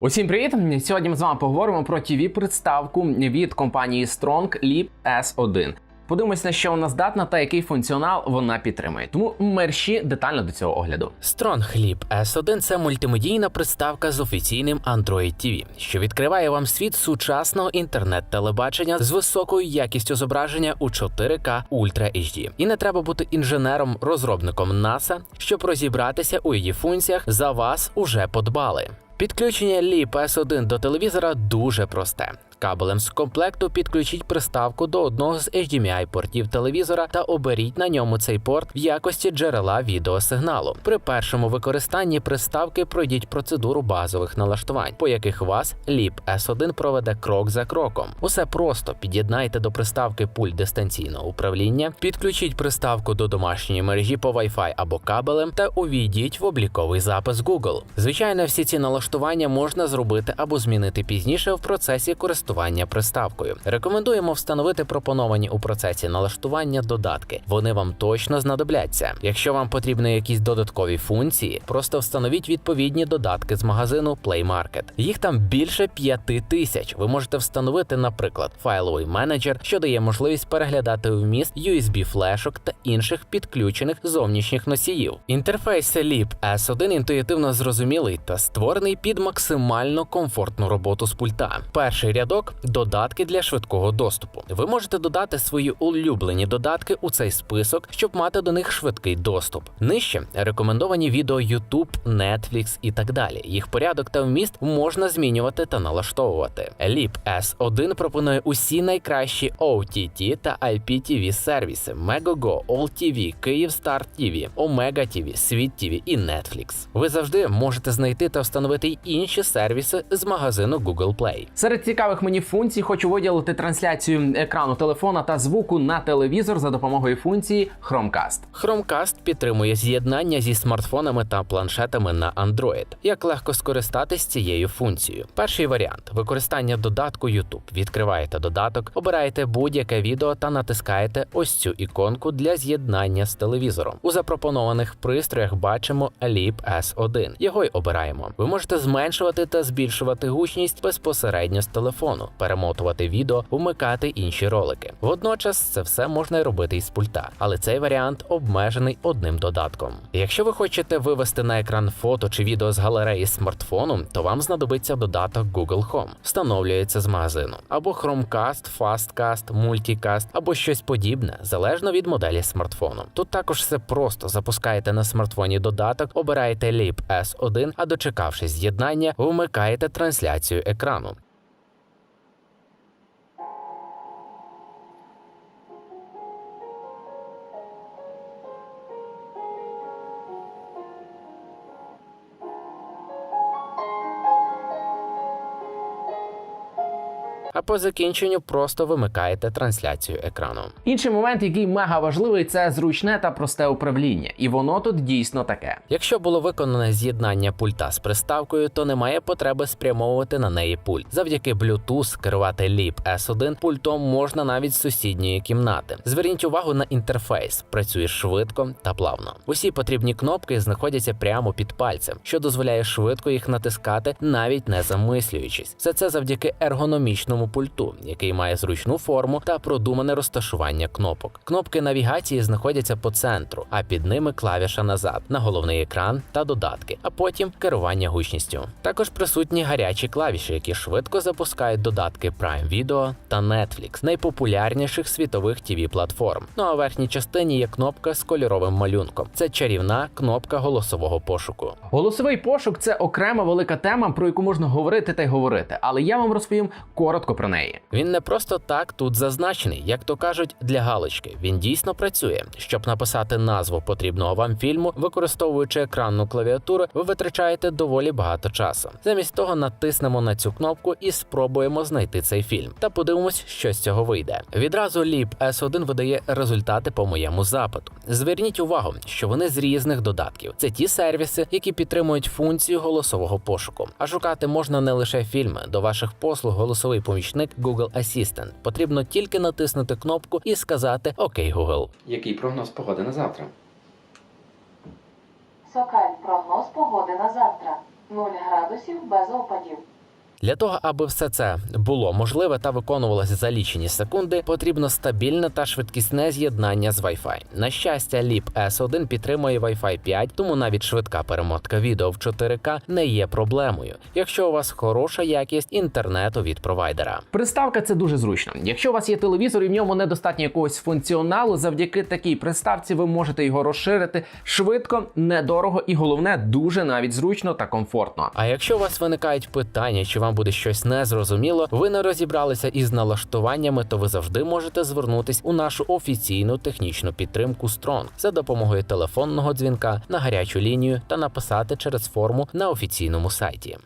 Усім привіт! Сьогодні ми з вами поговоримо про tv приставку від компанії Strong Leap S1. Подивимось, на що вона здатна та який функціонал вона підтримує. Тому мерщі детально до цього огляду. Strong Leap S1 – це мультимедійна приставка з офіційним Android TV, що відкриває вам світ сучасного інтернет-телебачення з високою якістю зображення у 4K Ultra HD. І не треба бути інженером-розробником NASA, щоб розібратися у її функціях. За вас уже подбали. Підключення Leap S1 до телевізора дуже просте. Кабелем з комплекту підключіть приставку до одного з HDMI-портів телевізора та оберіть на ньому цей порт в якості джерела відеосигналу. При першому використанні приставки пройдіть процедуру базових налаштувань, по яких вас Leap S1 проведе крок за кроком. Усе просто під'єднайте до приставки пульт дистанційного управління, підключіть приставку до домашньої мережі по Wi-Fi або кабелем та увійдіть в обліковий запис Google. Звичайно, всі ці налаштування можна зробити або змінити пізніше в процесі користування приставкою. Рекомендуємо встановити пропоновані у процесі налаштування додатки. Вони вам точно знадобляться. Якщо вам потрібні якісь додаткові функції, просто встановіть відповідні додатки з магазину Play Market. Їх там більше п'яти тисяч. Ви можете встановити, наприклад, файловий менеджер, що дає можливість переглядати вміст USB флешок та інших підключених зовнішніх носіїв. Інтерфейс Leap S1 інтуїтивно зрозумілий та створений під максимально комфортну роботу з пульта. Перший рядок додатки для швидкого доступу. Ви можете додати свої улюблені додатки у цей список, щоб мати до них швидкий доступ. Нижче рекомендовані відео YouTube, Netflix і так далі. Їх порядок та вміст можна змінювати та налаштовувати. Leap S1 пропонує усі найкращі OTT та IPTV сервіси: Megogo, AllTV, Kyivstar TV, Omega TV, Світ TV і Netflix. Ви завжди можете знайти та встановити й інші сервіси з магазину Google Play. Серед цікавих мені функцій хочу виділити трансляцію екрану телефона та звуку на телевізор за допомогою функції Chromecast. Chromecast підтримує з'єднання зі смартфонами та планшетами на Android. Як легко скористатись цією функцією? Перший варіант використання додатку YouTube. Відкриваєте додаток, обираєте будь-яке відео та натискаєте ось цю іконку для з'єднання з телевізором. У запропонованих пристроях бачимо Leap S1. Його й обираємо. Ви можете зменшувати та збільшувати гучність безпосередньо з телефону, перемотувати відео, вмикати інші ролики. Водночас це все можна робити із пульта, але цей варіант обмежений одним додатком. Якщо ви хочете вивести на екран фото чи відео з галереї смартфону, то вам знадобиться додаток Google Home. Встановлюється з магазину або Chromecast, Fastcast, Multicast або щось подібне, залежно від моделі смартфону. Тут також все просто запускаєте на смартфоні додаток, обираєте Leap S1, а дочекавшись з'єднання, вмикаєте трансляцію екрану. А по закінченню просто вимикаєте трансляцію екрану. Інший момент, який мега важливий, це зручне та просте управління, і воно тут дійсно таке. Якщо було виконане з'єднання пульта з приставкою, то немає потреби спрямовувати на неї пульт. Завдяки Bluetooth керувати Leap S1 пультом можна навіть з сусідньої кімнати. Зверніть увагу на інтерфейс, працює швидко та плавно. Усі потрібні кнопки знаходяться прямо під пальцем, що дозволяє швидко їх натискати, навіть не замислюючись. Все це завдяки ергономічному пульту, який має зручну форму та продумане розташування кнопок. Кнопки навігації знаходяться по центру, а під ними клавіша назад на головний екран та додатки, а потім керування гучністю. Також присутні гарячі клавіші, які швидко запускають додатки Prime Video та Netflix, найпопулярніших світових tv платформ. Ну а в верхній частині є кнопка з кольоровим малюнком. Це чарівна кнопка голосового пошуку. Голосовий пошук це окрема велика тема, про яку можна говорити та й говорити, але я вам розповім коротко про неї. Він не просто так тут зазначений, як то кажуть, для галочки. Він дійсно працює. Щоб написати назву потрібного вам фільму, використовуючи екранну клавіатуру, ви витрачаєте доволі багато часу. Замість того натиснемо на цю кнопку і спробуємо знайти цей фільм. Та подивимось, що з цього вийде. Відразу Leap S1 видає результати по моєму запиту. Зверніть увагу, що вони з різних додатків. Це ті сервіси, які підтримують функцію голосового пошуку. А шукати можна не лише фільми. До ваших послуг голосовий помічник Google Assistant. Потрібно тільки натиснути кнопку і сказати Окей, Google. Який прогноз погоди на завтра? Сокаль. Прогноз погоди на завтра. 0 градусів без опадів. Для того, аби все це було можливе та виконувалося за лічені секунди, потрібно стабільне та швидкісне з'єднання з Wi-Fi. На щастя, Leap S1 підтримує Wi-Fi 5, тому навіть швидка перемотка відео в 4К не є проблемою, якщо у вас хороша якість інтернету від провайдера. Приставка це дуже зручно. Якщо у вас є телевізор і в ньому недостатньо якогось функціоналу, завдяки такій приставці ви можете його розширити швидко, недорого і головне дуже навіть зручно та комфортно. А якщо у вас виникають питання, чи вам буде щось незрозуміло, ви не розібралися із налаштуваннями, то ви завжди можете звернутись у нашу офіційну технічну підтримку Strong за допомогою телефонного дзвінка на гарячу лінію та написати через форму на офіційному сайті.